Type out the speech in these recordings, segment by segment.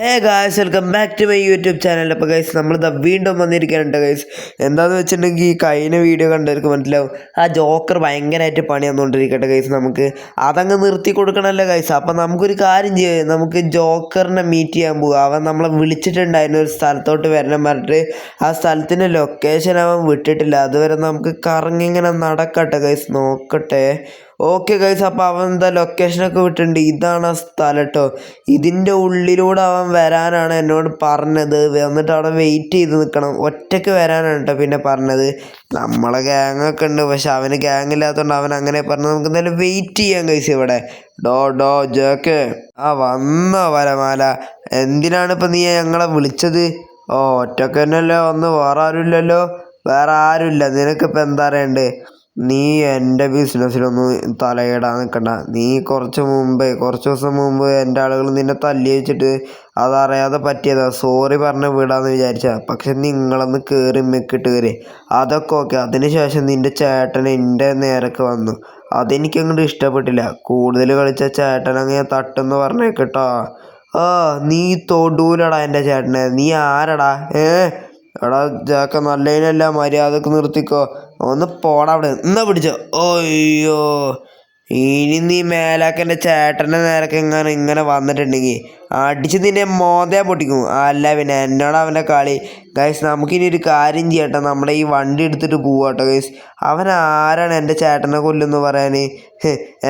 Hey guys welcome back to my YouTube channel അപ്പോൾ guys നമ്മളിതാ വീണ്ടും വന്നിരിക്കാനുണ്ട് ഗൈസ് എന്താണെന്ന് വെച്ചിട്ടുണ്ടെങ്കിൽ ഈ കഴിഞ്ഞ വീഡിയോ കണ്ടവർക്ക് മനസ്സിലാവും. ആ ജോക്കർ ഭയങ്കരമായിട്ട് പണി വന്നുകൊണ്ടിരിക്കട്ടെ ഗൈസ് നമുക്ക്. അതങ്ങ് നിർത്തി കൊടുക്കണമല്ലോ ഗൈസ് അപ്പം നമുക്കൊരു കാര്യം ചെയ്യാം. നമുക്ക് ജോക്കറിനെ മീറ്റ് ചെയ്യാൻ പോകുക അവൻ നമ്മളെ വിളിച്ചിട്ടുണ്ടായിരുന്നു ഒരു സ്ഥലത്തോട്ട് വരണം പറഞ്ഞിട്ട്. ആ സ്ഥലത്തിന്റെ ലൊക്കേഷൻ അവൻ വിട്ടിട്ടില്ല. അതുവരെ നമുക്ക് കറങ്ങിങ്ങനെ നടക്കട്ടെ ഗൈസ് നോക്കട്ടെ. ഓക്കെ ഗൈസ് അപ്പോൾ അവൻ എന്താ ലൊക്കേഷനൊക്കെ വിട്ടിട്ടുണ്ട്. ഇതാണ് ആ സ്ഥലം കേട്ടോ ഇതിന്റെ ഉള്ളിലൂടെ അവൻ വരാനാണ് എന്നോട് പറഞ്ഞത്. വന്നിട്ട് അവിടെ വെയിറ്റ് ചെയ്ത് നിൽക്കണം ഒറ്റയ്ക്ക് വരാനാണ് കേട്ടോ പിന്നെ പറഞ്ഞത്. നമ്മളെ ഗ്യാങ്ങൊക്കെ ഉണ്ട്. പക്ഷെ അവന് ഗ്യാങ് ഇല്ലാത്തതുകൊണ്ട് അവൻ അങ്ങനെ പറഞ്ഞു നമുക്ക് എന്തായാലും വെയിറ്റ് ചെയ്യാം ഗൈസ് ഇവിടെ. ഡോ ഡോ ജോക്ക് ആ വന്നോ വരമാല. എന്തിനാണ് ഇപ്പം നീ ഞങ്ങളെ വിളിച്ചത്? ഓ ഒറ്റക്കന്നല്ലേ ഒന്ന് വേറെ ആരുമില്ലല്ലോ? വേറെ ആരുമില്ല. നിനക്കിപ്പോൾ എന്താ അറിയണ്ടേ? നീ എന്റെ ബിസിനസ്സിലൊന്നും തലയിടാൻ നിൽക്കണ്ട. നീ കുറച്ച് മുമ്പേ കുറച്ച് ദിവസം മുമ്പ് എന്റെ ആളുകൾ നിന്നെ തല്ലി വെച്ചിട്ട് അതറിയാതെ പറ്റിയതാ. സോറി പറഞ്ഞ് വിടാന്ന് വിചാരിച്ച. പക്ഷെ നിങ്ങളൊന്ന് കയറി മെക്കിട്ട് കയറി അതൊക്കെ ഓക്കെ. അതിനുശേഷം നിന്റെ ചേട്ടൻ എന്റെ നേരക്ക് വന്നു. അതെനിക്ക് അങ്ങോട്ട് ഇഷ്ടപ്പെട്ടില്ല. കൂടുതൽ കളിച്ച ചേട്ടൻ അങ്ങനെ തട്ടെന്ന് പറഞ്ഞേക്കട്ടോ ആ നീ തൊടൂലടാ എന്റെ ചേട്ടനെ. നീ ആരടാ? ഏ? എടാ ജാക്ക നല്ലതിനല്ല മര്യാദയ്ക്ക് നിർത്തിക്കോ. ഒന്ന് പോടാ അവിടെ. എന്നാ പിടിച്ചോ. അയ്യോ. ഇനി നീ മേലാക്കന്റെ ചേട്ടന്റെ നേരൊക്കെ ഇങ്ങനെ ഇങ്ങനെ വന്നിട്ടുണ്ടെങ്കിൽ അടിച്ച് നിന്നെ മോതയാ പൊട്ടിക്കും. അല്ല പിന്നെ എന്നോട് അവന്റെ കളി? ഗൈസ് നമുക്കിനി ഒരു കാര്യം ചെയ്യട്ടെ. നമ്മുടെ ഈ വണ്ടി എടുത്തിട്ട് പോവാട്ടോ ഗൈസ് അവൻ ആരാണ് എന്റെ ചേട്ടനെ കൊല്ലുമെന്ന് പറയാൻ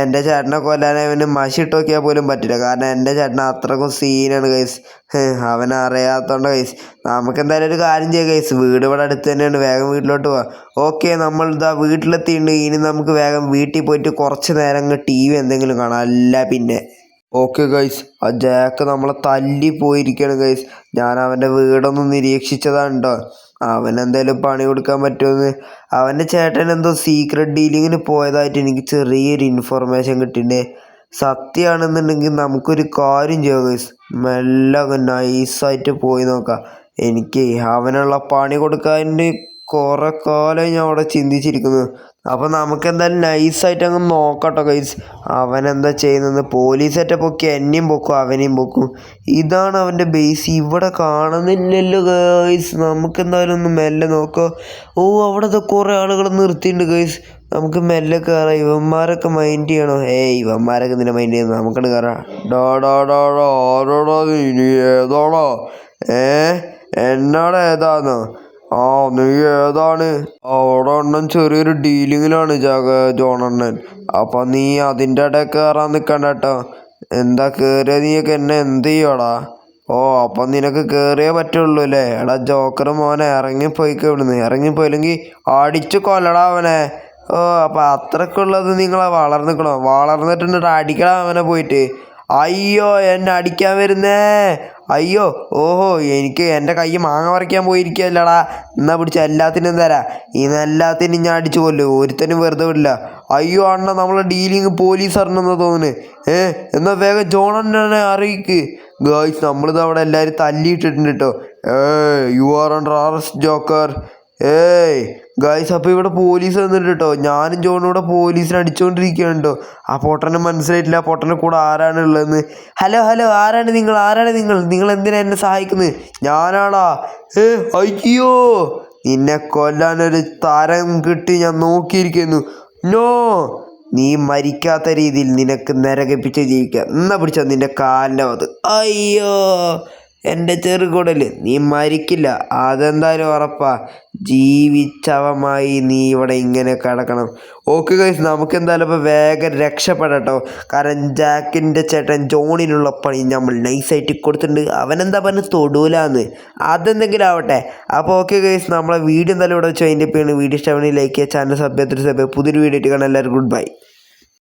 എന്റെ ചേട്ടനെ കൊല്ലാൻ അവന് മഷി നോക്കിയാൽ പോലും പറ്റില്ല. കാരണം എന്റെ ചേട്ടൻ അത്രക്കും സീനാണ് കൈസ് അവൻ അറിയാത്തതുകൊണ്ട് കൈസ് നമുക്ക് എന്തായാലും ഒരു കാര്യം ചെയ്യാം കൈസ് വീട് ഇവിടെ അടുത്ത് തന്നെയാണ്. വേഗം വീട്ടിലോട്ട് പോവാം. ഓക്കെ നമ്മൾ ഇതാ വീട്ടിലെത്തിയിട്ടുണ്ട്. ഇനി നമുക്ക് വേഗം വീട്ടിൽ പോയിട്ട് കുറച്ച് നേരം ടി വി എന്തെങ്കിലും കാണാം. അല്ല പിന്നെ. ഓക്കെ ഗൈസ് ആ ജാക്ക് നമ്മളെ തല്ലി പോയിരിക്കുകയാണ് ഗൈസ്. ഞാൻ അവന്റെ വീടൊന്ന് നിരീക്ഷിച്ചതാണ് കേട്ടോ അവൻ എന്തായാലും പണി കൊടുക്കാൻ പറ്റുമെന്ന്. അവന്റെ ചേട്ടൻ എന്തോ സീക്രട്ട് ഡീലിങ്ങിന് പോയതായിട്ട് എനിക്ക് ചെറിയൊരു ഇൻഫർമേഷൻ കിട്ടിയിട്ടുണ്ട്. സത്യമാണെന്നുണ്ടെങ്കിൽ നമുക്കൊരു കാര്യം ചെയ്യാം ഗൈസ്. മെല്ലെ നൈസായിട്ട് പോയി നോക്കാം. എനിക്ക് അവനുള്ള പണി കൊടുക്കാൻ കുറെ കാലം ഞാൻ അവിടെ ചിന്തിച്ചിരിക്കുന്നു. അപ്പോൾ നമുക്ക് എന്തായാലും നൈസായിട്ട് അങ്ങ് നോക്കട്ടോ ഗൈസ് അവൻ എന്താ ചെയ്യുന്നത് പോലീസൊക്കെ പൊക്കി എന്നെയും പൊക്കും അവനെയും പൊക്കും. ഇതാണ് അവന്റെ ബേസ് ഇവിടെ കാണുന്നില്ലല്ലോ ഗൈസ് നമുക്ക് എന്തായാലും ഒന്ന് മെല്ലെ നോക്കുക ഓ അവിടെ കുറേ ആളുകൾ നിർത്തിയിട്ടുണ്ട് ഗൈസ് നമുക്ക് മെല്ലെ കയറാം ഇവന്മാരൊക്കെ മൈൻഡ് ചെയ്യണോ? ഏയ് ഇവന്മാരൊക്കെ നിന്നെ മൈൻഡ് ചെയ്യുന്നു നമുക്കത് കയറാം ഡോ ഡോ ഡോ ഡോ ഏതോടാ ഏ? എന്നോട് ഏതാന്നോ? ആ നീ ഏതാണ്? അവിടെ അണ്ണൻ ചെറിയൊരു ഡീലിങ്ങിലാണ് ജാഗ ജോണണ്ണൻ അപ്പൊ നീ അതിന്റെ ഇടയിൽ കയറാൻ നിൽക്കണ്ട കേട്ടോ. എന്താ കയറിയ നീയൊക്കെ എന്നെ എന്ത് ചെയ്യടാ ഓ അപ്പൊ നിനക്ക് കയറിയേ പറ്റുള്ളൂ അല്ലേ? എടാ ജോക്കർ മോനെ ഇറങ്ങിപ്പോയിക്ക് ഇവിടുന്ന്. ഇറങ്ങിപ്പോയില്ലെങ്കിൽ അടിച്ചു കൊല്ലടാ അവനെ. ഓ അപ്പൊ അത്രക്കുള്ളത് നിങ്ങളെ വളർന്നിക്കണോ വളർന്നിട്ടുണ്ട് അടിക്കടാ അവനെ പോയിട്ട്. അയ്യോ എന്നെ അടിക്കാൻ വരുന്നേ. അയ്യോ ഓഹോ എനിക്ക് എന്റെ കൈ മാങ്ങ പറിക്കാൻ പോയിരിക്കുകയല്ലടാ. എന്നാ പിടിച്ച എല്ലാത്തിനും തരാ. ഇന്ന് എല്ലാത്തിനും ഞാൻ അടിച്ചു കൊല്ലും. ഒരുത്തനും വെറുതെ വിടില്ല. അയ്യോ അണ്ണ നമ്മളെ ഡീലിങ് പോലീസ് അറിഞ്ഞെന്നാ തോന്നുന്നു. ഏ എന്നാ വേഗം ജോണനെ അറിയിക്ക്. ഗേൾസ് നമ്മളിത് അവിടെ എല്ലാവരും തല്ലിയിട്ടിട്ടുണ്ട് കേട്ടോ hey you are under arrest joker hey guys അപ്പോൾ ഇവിടെ പോലീസ് വന്നിട്ടുണ്ട് കേട്ടോ ഞാനും ജോണും ഇവിടെ പോലീസിനെ അടിച്ചുകൊണ്ടിരിക്കുകയാണ് കേട്ടോ ആ പൊട്ടനെ മനസ്സിലായിട്ടില്ല. ആ പൊട്ടനെ കൂടെ ആരാണ് ഉള്ളതെന്ന്. ഹലോ ഹലോ ആരാണ് നിങ്ങൾ? ആരാണ് നിങ്ങൾ? നിങ്ങൾ എന്തിനാ എന്നെ സഹായിക്കുന്നത്? ഞാനാടാ ഏ അയ്യോ നിന്നെ കൊല്ലാനൊരു തരം കിട്ടി ഞാൻ നോക്കിയിരിക്കുന്നു. നോ നീ മരിക്കാത്ത രീതിയിൽ നിനക്ക് നരകപ്പിച്ച് ജീവിക്കാം. എന്നാ പിടിച്ചോ നിന്റെ കാലിന്റെ അത് അയ്യോ എന്റെ ചെറുകുടൽ നീ മരിക്കില്ല. അതെന്തായാലും ഉറപ്പാ ജീവിച്ചവമായി നീ ഇവിടെ ഇങ്ങനെ കിടക്കണം. ഓക്കെ ഗൈസ് നമുക്ക് എന്തായാലും ഇപ്പോൾ വേഗം രക്ഷപ്പെടട്ടോ. കാരണം ജാക്കിന്റെ ചേട്ടൻ ജോണിനുള്ള പണി നമ്മൾ നൈസായിട്ട് കൊടുത്തിട്ടുണ്ട്. അവനെന്താ പറഞ്ഞ് തൊടൂലാന്ന്. അതെന്തെങ്കിലും ആവട്ടെ. അപ്പോൾ ഓക്കെ ഗൈസ് നമ്മളെ വീഡിയോ എന്തായാലും ഇവിടെ വെച്ച് അതിന്റെ പേര് വീഡിയോ ഇഷ്ടമാണ് ലൈക്ക് ചെയ്യുക ചാനൽ സബ്സ്ക്രൈബ് സബ്ബ് പുതിയൊരു വീഡിയോ ഇട്ട് കാണാം. എല്ലാവരും ഗുഡ് ബൈ